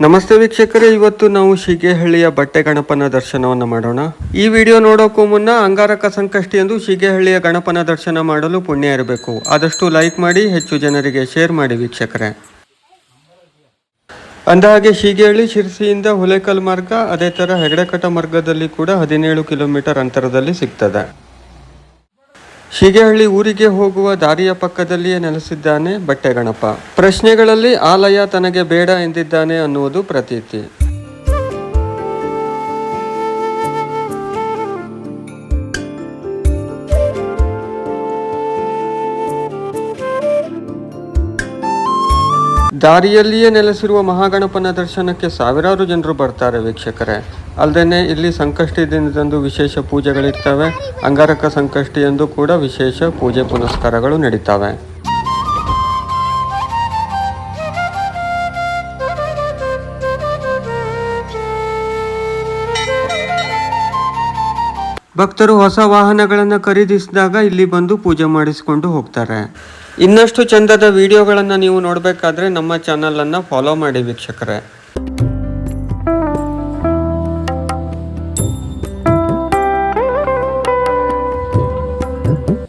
ನಮಸ್ತೆ ವೀಕ್ಷಕರೇ, ಇವತ್ತು ನಾವು ಶಿಗೆಹಳ್ಳಿಯ ಬಟ್ಟೆ ಗಣಪನ ದರ್ಶನವನ್ನು ಮಾಡೋಣ. ಈ ವಿಡಿಯೋ ನೋಡೋಕ್ಕೂ ಮುನ್ನ ಅಂಗಾರಕ ಸಂಕಷ್ಟಿ ಎಂದು ಶಿಗೆಹಳ್ಳಿಯ ಗಣಪನ ದರ್ಶನ ಮಾಡಲು ಪುಣ್ಯ ಇರಬೇಕು. ಆದಷ್ಟು ಲೈಕ್ ಮಾಡಿ, ಹೆಚ್ಚು ಜನರಿಗೆ ಶೇರ್ ಮಾಡಿ ವೀಕ್ಷಕರೇ. ಅಂದಹಾಗೆ ಶೀಗೆಹಳ್ಳಿ ಶಿರ್ಸಿಯಿಂದ ಹುಲೇಕಲ್ ಮಾರ್ಗ, ಅದೇ ಥರ ಹೆಗಡೆಕಟ ಮಾರ್ಗದಲ್ಲಿ ಕೂಡ ಹದಿನೇಳು ಕಿಲೋಮೀಟರ್ ಅಂತರದಲ್ಲಿ ಸಿಗ್ತದೆ. ಶೀಗೇಹಳ್ಳಿ ಊರಿಗೆ ಹೋಗುವ ದಾರಿಯ ಪಕ್ಕದಲ್ಲಿಯೇ ನೆಲೆಸಿದ್ದಾನೆ ಬಟ್ಟೆಗಣಪ. ಪ್ರಶ್ನೆಗಳಲ್ಲಿ ಆಲಯ ತನಗೆ ಬೇಡ ಎಂದಿದ್ದಾನೆ ಅನ್ನುವುದು ಪ್ರತೀತಿ. ದಾರಿಯಲ್ಲಿಯೇ ನೆಲೆಸಿರುವ ಮಹಾಗಣಪನ ದರ್ಶನಕ್ಕೆ ಸಾವಿರಾರು ಜನರು ಬರ್ತಾರೆ ವೀಕ್ಷಕರೇ. ಅಲ್ಲದೆ ಇಲ್ಲಿ ಸಂಕಷ್ಟಿ ದಿನದಂದು ವಿಶೇಷ ಪೂಜೆಗಳಿರ್ತವೆ. ಅಂಗಾರಕ ಸಂಕಷ್ಟಿ ಎಂದು ಕೂಡ ವಿಶೇಷ ಪೂಜೆ ಪುನಸ್ಕಾರಗಳು ನಡೀತವೆ. ಭಕ್ತರು ಹೊಸ ವಾಹನಗಳನ್ನು ಖರೀದಿಸಿದಾಗ ಇಲ್ಲಿ ಬಂದು ಪೂಜೆ ಮಾಡಿಸಿಕೊಂಡು ಹೋಗ್ತಾರೆ. ಇನ್ನಷ್ಟು ಚಂದದ ವಿಡಿಯೋಗಳನ್ನು ನೀವು ನೋಡಬೇಕಾದ್ರೆ ನಮ್ಮ ಚಾನಲನ್ನು ಫಾಲೋ ಮಾಡಿ ವೀಕ್ಷಕರೇ.